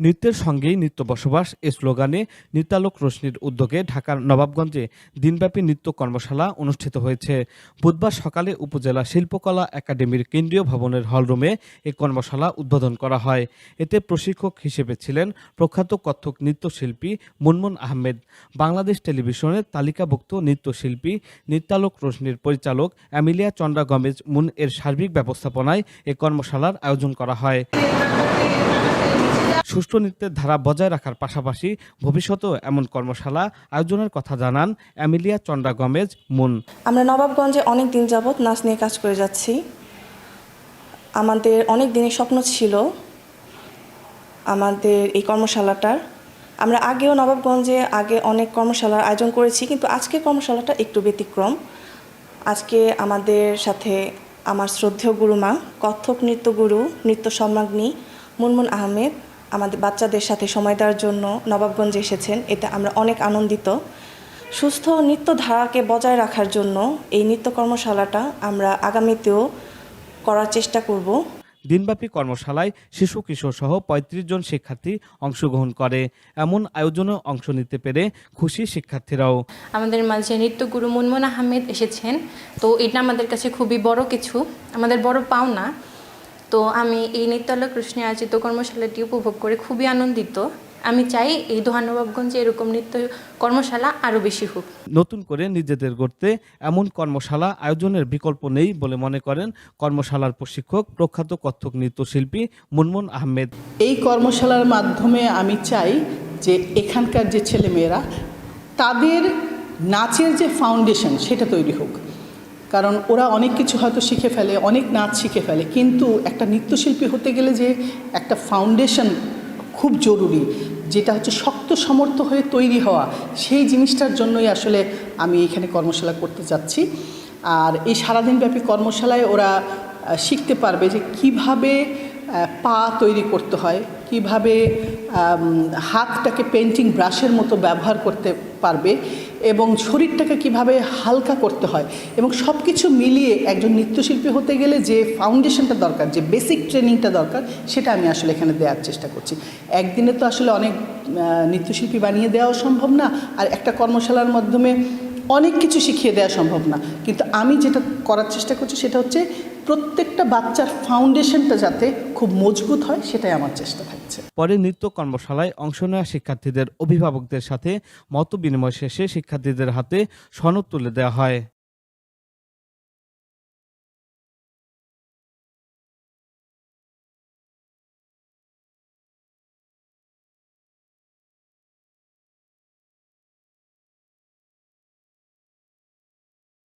নৃত্যের সঙ্গেই নৃত্য বসবাস এ স্লোগানে নৃত্যালোক রোশনির উদ্যোগে ঢাকার নবাবগঞ্জে দিনব্যাপী নৃত্য কর্মশালা অনুষ্ঠিত হয়েছে। বুধবার সকালে উপজেলা শিল্পকলা একাডেমির কেন্দ্রীয় ভবনের হলরুমে এ কর্মশালা উদ্বোধন করা হয়। এতে প্রশিক্ষক হিসেবে ছিলেন প্রখ্যাত কত্থক নৃত্যশিল্পী মুনমুন আহমেদ, বাংলাদেশ টেলিভিশনের তালিকাভুক্ত নৃত্যশিল্পী, নৃত্যালোক রোশনির পরিচালক অ্যামিলিয়া চন্দ্রা গমেজ মুন এর সার্বিক ব্যবস্থাপনায় এ কর্মশালার আয়োজন করা হয়। সুষ্ঠু নৃত্যের ধারা বজায় রাখার পাশাপাশি ভবিষ্যতেও এমন কর্মশালা আয়োজনের কথা জানান অ্যামিলিয়া চন্দ্রা গমেজ, মুন। আমরা নবাবগঞ্জে অনেক দিন যাবৎ নাচ নিয়ে কাজ করে যাচ্ছি। আমাদের অনেক দিনের স্বপ্ন ছিল আমাদের এই কর্মশালাটার। আমরা আগেও নবাবগঞ্জে আগে অনেক কর্মশালার আয়োজন করেছি, কিন্তু আজকের কর্মশালাটা একটু ব্যতিক্রম। আজকে আমাদের সাথে আমার শ্রদ্ধেয় গুরুমা কত্থক নৃত্য গুরু, নৃত্য সম্রাজ্ঞী মুনমুন আহমেদ আমাদের বাচ্চাদের সাথে সময় দেওয়ার জন্য নবাবগঞ্জে এসেছেন। এতে আমরা অনেক আনন্দিত। সুস্থ নৃত্য ধারাকে বজায় রাখার জন্য এই নৃত্য কর্মশালাটা আমরা আগামীতেও করার চেষ্টা করব। দিনব্যাপী কর্মশালায় শিশু কিশোর সহ পঁয়ত্রিশ জন শিক্ষার্থী অংশগ্রহণ করে। এমন আয়োজনে অংশ নিতে পেরে খুশি শিক্ষার্থীরাও। আমাদের মাঝে নৃত্যগুরু মুনমুন আহমেদ এসেছেন। তো এটা আমাদের কাছে খুবই বড় কিছু। আমাদের বড় পাওনা। তো আমি এই নৃত্যালয় কৃষ্ণে আয়োজিত কর্মশালাটি উপভোগ করে খুবই আনন্দিত। আমি চাই এই দোহানবাবগঞ্জে এরকম নৃত্য কর্মশালা আরও বেশি হোক। নতুন করে নিজেদের গড়তে এমন কর্মশালা আয়োজনের বিকল্প নেই বলে মনে করেন কর্মশালার প্রশিক্ষক প্রখ্যাত কত্থক নৃত্যশিল্পী মুনমুন আহমেদ। এই কর্মশালার মাধ্যমে আমি চাই যে এখানকার যে ছেলেমেয়েরা তাদের নাচের যে ফাউন্ডেশন সেটা তৈরি হোক। কারণ ওরা অনেক কিছু হয়তো শিখে ফেলে, অনেক নাচ শিখে ফেলে, কিন্তু একটা নৃত্যশিল্পী হতে গেলে যে একটা ফাউন্ডেশন খুব জরুরি, যেটা হচ্ছে শক্ত সমর্থ হয়ে তৈরি হওয়া, সেই জিনিসটার জন্যই আসলে আমি এখানে কর্মশালা করতে যাচ্ছি। আর এই সারাদিনব্যাপী কর্মশালায় ওরা শিখতে পারবে যে কীভাবে পা তৈরি করতে হয়। কীভাবে হাতটাকে পেন্টিং ব্রাশের মতো ব্যবহার করতে পারবে এবং শরীরটাকে কীভাবে হালকা করতে হয় এবং সব কিছু মিলিয়ে একজন নৃত্যশিল্পী হতে গেলে যে ফাউন্ডেশনটা দরকার, যে বেসিক ট্রেনিংটা দরকার, সেটা আমি আসলে এখানে দেওয়ার চেষ্টা করছি। একদিনে তো আসলে অনেক নৃত্যশিল্পী বানিয়ে দেওয়া সম্ভব না আর একটা কর্মশালার মাধ্যমে অনেক কিছু শিখিয়ে দেওয়া সম্ভব না। কিন্তু আমি যেটা করার চেষ্টা করছি সেটা হচ্ছে প্রত্যেকটা বাচ্চার ফাউন্ডেশনটা যাতে খুব মজবুত হয়, সেটাই আমার চেষ্টা থাকছে। পরে নৃত্য কর্মশালায় অংশ নেওয়া শিক্ষার্থীদের অভিভাবকদের সাথে মত বিনিময় শেষে শিক্ষার্থীদের হাতে সনদ তুলে দেওয়া হয়।